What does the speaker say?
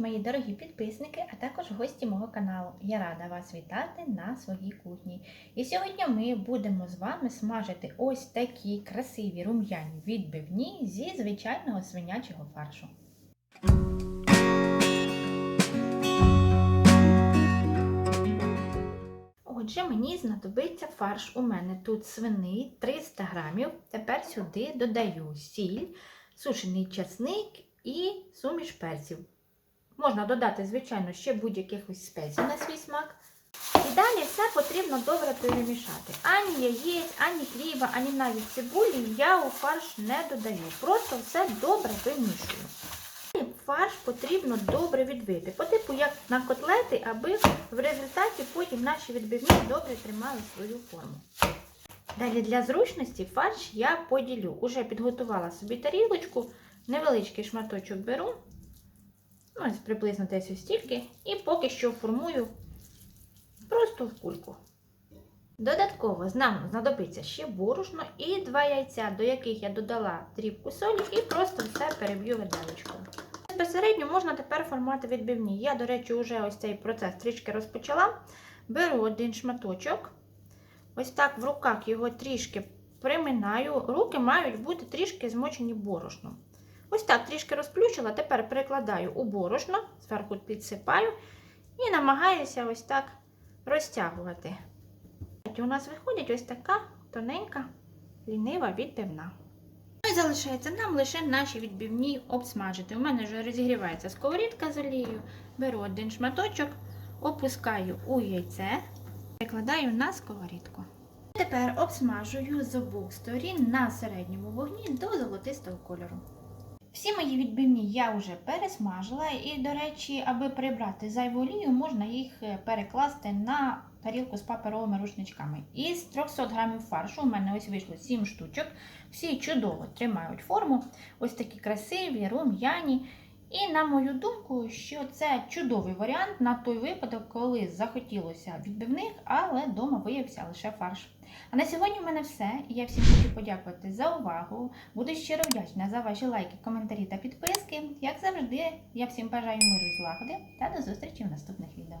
мої дорогі підписники, а також гості мого каналу. Я рада вас вітати на своїй кухні. І сьогодні ми будемо з вами смажити ось такі красиві рум'яні відбивні зі звичайного свинячого фаршу. Отже, мені знадобиться фарш. У мене тут свиний 300 грамів. Тепер сюди додаю сіль, сушений часник і суміш перців. Можна додати, звичайно, ще будь-яких спецій на свій смак. І далі все потрібно добре перемішати. Ані яєць, ані хліба, ані навіть цибулі я у фарш не додаю. Просто все добре вимішую. Далі Фарш потрібно добре відбити, по типу як на котлети, аби в результаті потім наші відбивні добре тримали свою форму. Далі для зручності фарш я поділю. Уже підготувала собі тарілочку, невеличкий шматочок беру, ось приблизно десь ось стільки, і поки що формую просто в кульку. Додатково нам знадобиться ще борошно і два яйця, до яких я додала дрібку солі і просто все переб'ю виделочкою. Безпосередньо можна тепер формувати відбивні. Я, до речі, вже ось цей процес трішки розпочала. Беру один шматочок, ось так в руках його трішки приминаю. Руки мають бути трішки змочені борошном. Ось так трішки розплющила, тепер перекладаю у борошно, зверху підсипаю і намагаюся ось так розтягувати. У нас виходить ось така тоненька, лінива відбивна. Ну і залишається нам лише наші відбивні обсмажити. У мене вже розігрівається сковорідка з олією. Беру один шматочок, опускаю у яйце, перекладаю на сковорідку. Тепер обсмажую з обох сторін на середньому вогні до золотистого кольору. Всі мої відбивні я вже пересмажила, і, до речі, аби прибрати зайву олію, можна їх е, перекласти на тарілку з паперовими рушничками. Із 300 грамів фаршу у мене ось вийшло 7 штучок. Всі чудово тримають форму, ось такі красиві, рум'яні. І, на мою думку, що це чудовий варіант на той випадок, коли захотілося відбивних, але вдома виявився лише фарш. А на сьогодні в мене все. Я всім хочу подякувати за увагу. Буду щиро вдячна за ваші лайки, коментарі та підписки. Як завжди, я всім бажаю миру і злагоди та до зустрічі в наступних відео.